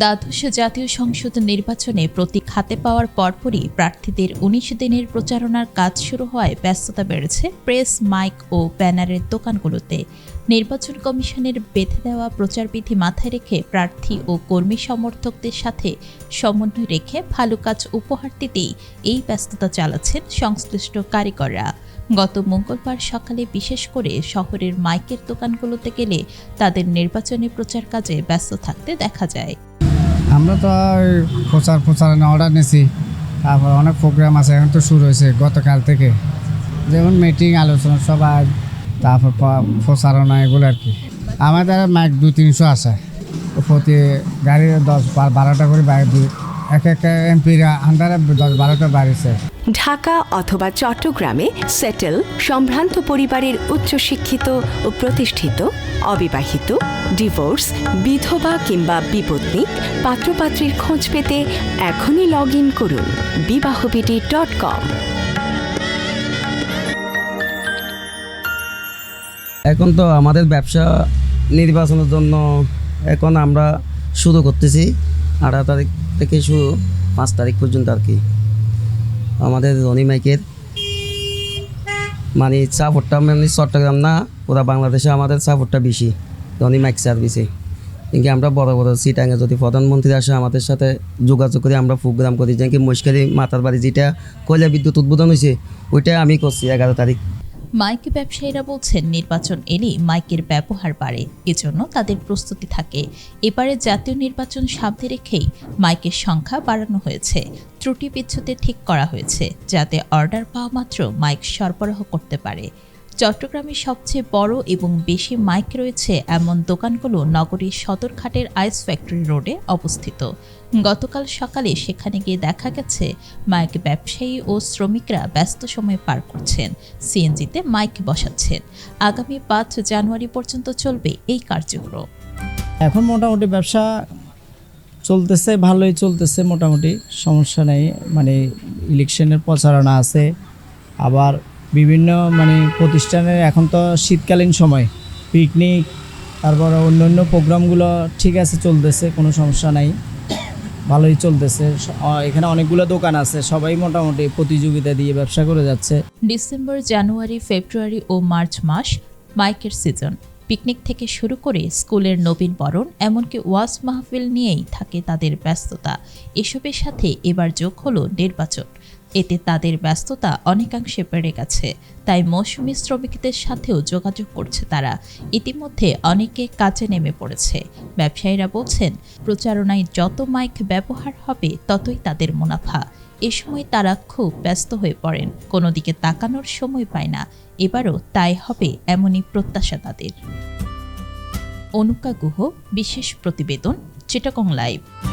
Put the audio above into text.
দ্বাদশ জাতীয় সংসদ নির্বাচনে প্রতীক হাতে পাওয়ার পরপরই প্রার্থীদের উনিশ দিনের প্রচারণার কাজ শুরু হওয়ায় ব্যস্ততা বেড়েছে প্রেস, মাইক ও ব্যানারের দোকানগুলোতে। নির্বাচন কমিশনের বেঁধে দেওয়া প্রচারবিধি মাথায় রেখে প্রার্থী ও কর্মী সমর্থকদের সাথে সমন্বয় রেখে ভালো কাজ উপহার দিতেই এই ব্যস্ততা চালাচ্ছেন সংশ্লিষ্ট কারিগররা। গত মঙ্গলবার সকালে বিশেষ করে শহরের মাইকের দোকানগুলোতে গেলে তাদের নির্বাচনী প্রচার কাজে ব্যস্ত থাকতে দেখা যায়। আমরা তো প্রচার প্রচারণা অর্ডার নিয়েছি তারপর অনেক প্রোগ্রাম আছে, এখন তো শুরু হয়েছে গতকাল থেকে। যেমন মিটিং আলোচনা সবাই তারপর প্রচারণা, এগুলো আর কি। আমাদের মাইক দু তিনশো আছে। প্রতি গাড়ি দশ বারোটা করে বাইরে এক এক এমপিরা আন্ডারে দশ, বারোটা বাড়িছে ঢাকা অথবা চট্টগ্রামে সেটেল সম্ভ্রান্ত পরিবারের উচ্চশিক্ষিত ও প্রতিষ্ঠিত, অবিবাহিত, ডিভোর্স, বিধবা কিংবা বিপত্নিক পাত্রপাত্রীর খোঁজ পেতে এখনই লগ ইন করুন বিবাহবিডি ডট কম। এখন তো আমাদের ব্যবসা নির্বাচনের জন্য এখন আমরা শুরু করতেছি আঠারো তারিখ থেকে শুরু, পাঁচ তারিখ পর্যন্ত আর কি। আমাদের রনি মাইকের। মানে সাপোর্টটা মানে চট্টগ্রাম না, পুরা বাংলাদেশে আমাদের সাপোর্টটা বেশি রনি মাইক সার্ভিসে কিন্তু আমরা বড় বড় সিটাঙ্গে যদি প্রধানমন্ত্রী আসে, আমাদের সাথে যোগাযোগ করে আমরা প্রোগ্রাম করি যে কি মস্কারি মাতার বাড়ি যেটা কয়লা বিদ্যুৎ উদ্বোধন হয়েছে, ওইটা আমি করছি এগারো তারিখ। মাইক ব্যবসায়ীরা বলছেন, নির্বাচন এলেই মাইকের ব্যবহার বাড়ে। এজন্য তাদের প্রস্তুতি থাকে। এবারে জাতীয় নির্বাচন সামনে রেখেই মাইকের সংখ্যা বাড়ানো হয়েছে। ত্রুটি বিচ্ছুতে ঠিক করা হয়েছে, যাতে অর্ডার পাওয়া মাত্র মাইক সরবরাহ করতে পারে। চট্টগ্রামে সবচেয়ে বড় এবং বেশি মাইক রয়েছে এমন দোকানগুলো নগরীর সদরঘাটের আইস ফ্যাক্টরি রোডে অবস্থিত। গতকাল সকালে সেখানে গিয়ে দেখা গেছে, মাইক ব্যবসায়ী ও শ্রমিকরা ব্যস্ত সময় পার করছেন, সিএনজিতে মাইক বসাচ্ছেন। আগামী পাঁচ জানুয়ারি পর্যন্ত চলবে এই কার্যক্রম। এখন মোটামুটি ব্যবসা চলতেছে, ভালোই চলতেছে মোটামুটি, সমস্যা নেই। মানে ইলেকশনের প্রচারণা আছে, আবার বিভিন্ন মানে প্রতিষ্ঠানের এখন তো শীতকালীন সময়। পিকনিক, তারপর অন্য অন্য প্রোগ্রামগুলো ঠিক আছে চলতেছে, কোনো সমস্যা নাই। ভালোই চলতেছে। এখানে অনেকগুলো দোকান আছে, সবাই মোটামুটি প্রতিযোগিতা দিয়ে ব্যবসা করে যাচ্ছে। ডিসেম্বর, জানুয়ারি, ফেব্রুয়ারি ও মার্চ মাস মাইকের সিজন। পিকনিক থেকে শুরু করে স্কুলের নবীন বরণ, এমনকি ওয়াজ মাহফিল নিয়েই থাকে তাদের ব্যস্ততা। এসবের সাথে এবার যোগ হলো নির্বাচন। এতে তাদের ব্যস্ততা অনেকাংশে বেড়ে গেছে। তাই মৌসুমি শ্রমিকদের সাথেও যোগাযোগ করছে তারা। ইতিমধ্যে অনেকে কাজে নেমে পড়েছে। ব্যবসায়ীরা বলছেন, প্রচারণায় যত মাইক ব্যবহার হবে, ততই তাদের মুনাফা। এ সময় তারা খুব ব্যস্ত হয়ে পড়েন। কোনো দিকে তাকানোর সময় পায় না। এবারও তাই হবে এমনই প্রত্যাশা তাদের। অনুকা গুহ, বিশেষ প্রতিবেদন, চিটাগং লাইভ।